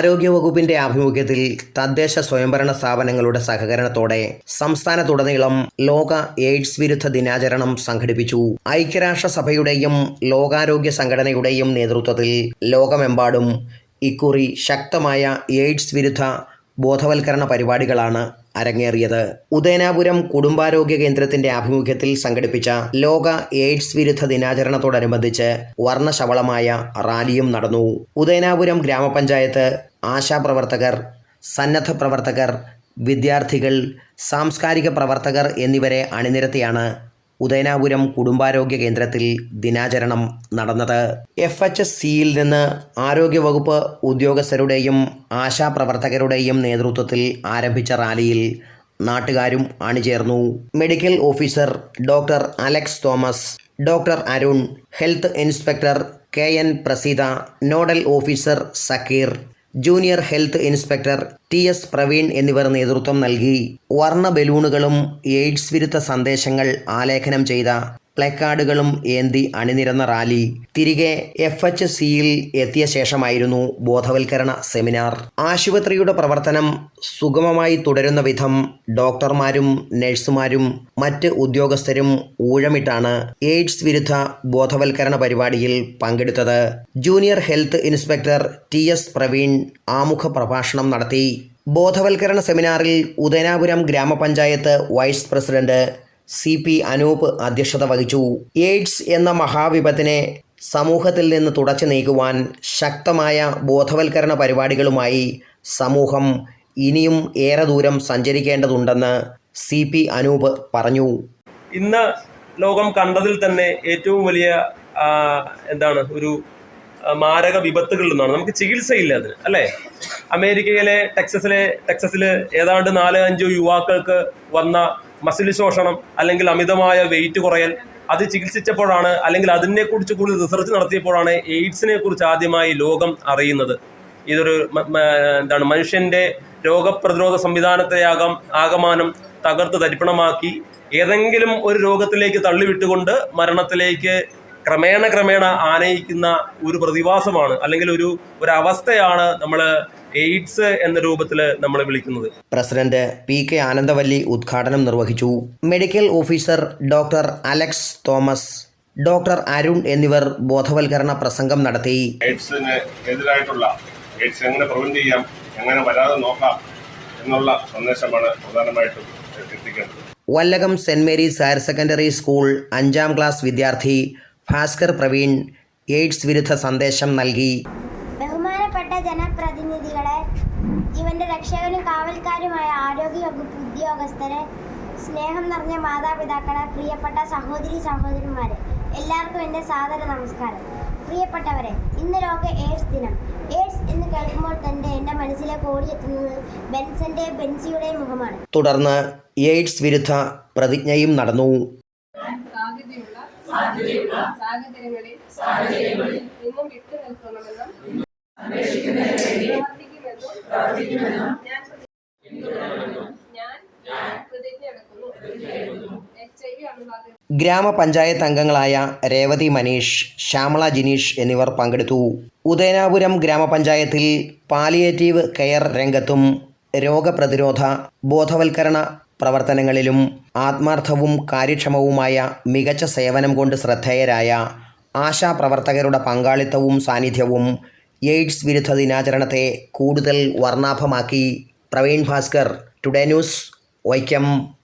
ആരോഗ്യവകുപ്പിന്റെ ആഭിമുഖ്യത്തിൽ തദ്ദേശ സ്വയംഭരണ സ്ഥാപനങ്ങളുടെ സഹകരണത്തോടെ സംസ്ഥാനത്തുടനീളം ലോക എയ്ഡ്സ് വിരുദ്ധ ദിനാചരണം സംഘടിപ്പിച്ചു. ഐക്യരാഷ്ട്രസഭയുടെയും ലോകാരോഗ്യ സംഘടനയുടെയും നേതൃത്വത്തിൽ ലോകമെമ്പാടും ഇക്കുറി ശക്തമായ എയ്ഡ്സ് വിരുദ്ധ ബോധവൽക്കരണ പരിപാടികളാണ് അരങ്ങേറിയത്. ഉദയനാപുരം കുടുംബാരോഗ്യ കേന്ദ്രത്തിന്റെ ആഭിമുഖ്യത്തിൽ സംഘടിപ്പിച്ച ലോക എയ്ഡ്സ് വിരുദ്ധ ദിനാചരണത്തോടനുബന്ധിച്ച് വർണശവളമായ റാലിയും നടന്നു. ഉദയനാപുരം ഗ്രാമപഞ്ചായത്ത് ആശാപ്രവർത്തകർ സന്നദ്ധ പ്രവർത്തകർ വിദ്യാർത്ഥികൾ സാംസ്കാരിക പ്രവർത്തകർ എന്നിവരെ അണിനിരത്തിയാണ് ഉദയനാപുരം കുടുംബാരോഗ്യ കേന്ദ്രത്തിൽ ദിനാചരണം നടന്നത്. എഫ് എച്ച് എസ് സിയിൽ നിന്ന് ആരോഗ്യവകുപ്പ് ഉദ്യോഗസ്ഥരുടെയും ആശാപ്രവർത്തകരുടെയും നേതൃത്വത്തിൽ ആരംഭിച്ച റാലിയിൽ നാട്ടുകാരും അണിചേർന്നു. Medical officer doctor Alex Thomas doctor Arun health inspector K. N. Praseetha nodal officer Zakir junior health inspector T S Praveen എന്നിവർ നേതൃത്വം നൽകി. വർണ ബലൂണുകളും എയ്ഡ്സ് വിരുദ്ധ സന്ദേശങ്ങൾ ആലേഖനം ചെയ്ത പ്ലക്കാർഡുകളും ഏന്തി അണിനിരന്ന റാലി. തിരികെ എഫ് എച്ച് സിയിൽ എത്തിയ ശേഷമായിരുന്നു ബോധവൽക്കരണ സെമിനാർ. ആശുപത്രിയുടെ പ്രവർത്തനം സുഗമമായി തുടരുന്ന വിധം ഡോക്ടർമാരും നഴ്സുമാരും മറ്റ് ഉദ്യോഗസ്ഥരും ഊഴമിട്ടാണ് എയ്ഡ്സ് വിരുദ്ധ ബോധവൽക്കരണ പരിപാടിയിൽ പങ്കെടുത്തത്. Junior health inspector T S Praveen ആമുഖ പ്രഭാഷണം നടത്തി. ബോധവൽക്കരണ സെമിനാറിൽ ഉദയനാപുരം ഗ്രാമപഞ്ചായത്ത് vice president C P Anoop അധ്യക്ഷത വഹിച്ചു. എയ്ഡ്സ് എന്ന മഹാവിപത്തിനെ സമൂഹത്തിൽ നിന്ന് തുടച്ചു നീക്കുവാൻ ശക്തമായ ബോധവൽക്കരണ പരിപാടികളുമായി സമൂഹം ഇനിയും ഏറെ ദൂരം സഞ്ചരിക്കേണ്ടതുണ്ടെന്ന് സി പി അനൂപ് പറഞ്ഞു. ഇന്ന് ലോകം കണ്ടതിൽ തന്നെ ഏറ്റവും വലിയ എന്താണ് ഒരു മാരക വിപത്തുകളിൽ നിന്നാണ്. നമുക്ക് ചികിത്സയില്ല അതിന് അല്ലേ? അമേരിക്കയിലെ ടെക്സസിലെ ടെക്സസിൽ ഏതാണ്ട് നാല് അഞ്ചോ യുവാക്കൾക്ക് വന്ന മസിൽ ശോഷണം അല്ലെങ്കിൽ അമിതമായ വെയിറ്റ് കുറയൽ അത് ചികിത്സിച്ചപ്പോഴാണ് അല്ലെങ്കിൽ അതിനെക്കുറിച്ച് കൂടുതൽ റിസർച്ച് നടത്തിയപ്പോഴാണ് എയ്ഡ്സിനെ കുറിച്ച് ആദ്യമായി ലോകം അറിയുന്നത്. ഇതൊരു എന്താണ് മനുഷ്യന്റെ രോഗപ്രതിരോധ സംവിധാനത്തെയാകാം ആകമാനം തകർത്ത് തരിപ്പണമാക്കി ഏതെങ്കിലും ഒരു രോഗത്തിലേക്ക് തള്ളിവിട്ടുകൊണ്ട് മരണത്തിലേക്ക് ക്രമേണ ക്രമേണ ആനയിക്കുന്ന ഒരു പ്രതിഭാസമാണ് അല്ലെങ്കിൽ ഒരു ഒരു അവസ്ഥയാണ് നമ്മൾ എയ്ഡ്സ് എന്ന രൂപത്തിൽ നമ്മൾ വിളിക്കുന്നത്. പ്രസിഡന്റ് പി കെ ആനന്ദവല്ലി ഉദ്ഘാടനം നിർവഹിച്ചു. Medical officer doctor Alex Thomas doctor Arun എന്നിവർ ബോധവൽക്കരണ പ്രസംഗം നടത്തി. എയ്ഡ്സിന് എതിരായിട്ടുള്ള എയ്ഡ്സ് എങ്ങനെ പ്രിവെന്റ് ചെയ്യാം എങ്ങനെ വരാതെ നോക്കാം എന്നുള്ള സന്ദേശമാണ് പ്രധാനമായിട്ടും എത്തിക്കേണ്ടത്. Vallakam saint Mary's higher secondary school അഞ്ചാം ക്ലാസ് വിദ്യാർത്ഥി ഭാസ്കർ പ്രവീൺ എയ്ഡ്സ് വിരുദ്ധ സന്ദേശം നൽകി. ജനപ്രതിനിധികളെ ജീവന്റെ രക്ഷകനും കാവൽക്കാരുമായ ആരോഗ്യ വകുപ്പ് ഉദ്യോഗസ്ഥരെ സ്നേഹം നിറഞ്ഞ മാതാപിതാക്കളെ പ്രിയപ്പെട്ട സഹോദരി സഹോദരന്മാരെ എല്ലാവർക്കും എന്റെ സാദര നമസ്കാരം. പ്രിയപ്പെട്ടവരെ ഇന്ന് ലോക എയ്ഡ്സ് ദിനം. എയ്ഡ്സ് എന്ന് കേൾക്കുമ്പോൾ തന്നെ എന്റെ മനസ്സിലേക്ക് ഓടിയെത്തുന്നത് ബെൻസന്റെ ബെൻസിയുടെ മുഖമാണ്. തുടർന്ന് എയ്ഡ്സ് വിരുദ്ധ പ്രതിജ്ഞയും നടന്നു. സാധ്യതയുള്ള സാഹചര്യങ്ങളിൽ നിന്നും വിട്ടു നിൽക്കണമെന്നും ഗ്രാമപഞ്ചായത്ത് അംഗങ്ങളായ രേവതി മനീഷ് ശ്യാമള ജിനീഷ് എന്നിവർ പങ്കെടുത്തു. ഉദയനാപുരം ഗ്രാമപഞ്ചായത്തിൽ പാലിയേറ്റീവ് കെയർ രംഗത്തും രോഗപ്രതിരോധ ബോധവൽക്കരണ പ്രവർത്തനങ്ങളിലും ആത്മാർത്ഥവും കാര്യക്ഷമവുമായ മികച്ച സേവനം കൊണ്ട് ശ്രദ്ധേയരായ ആശാപ്രവർത്തകരുടെ പങ്കാളിത്തവും സാന്നിധ്യവും എയ്ഡ്സ് വിരുദ്ധ ദിനാചരണത്തെ കൂടുതൽ വർണാഭമാക്കി. Praveen Bhaskar today news Vaikom.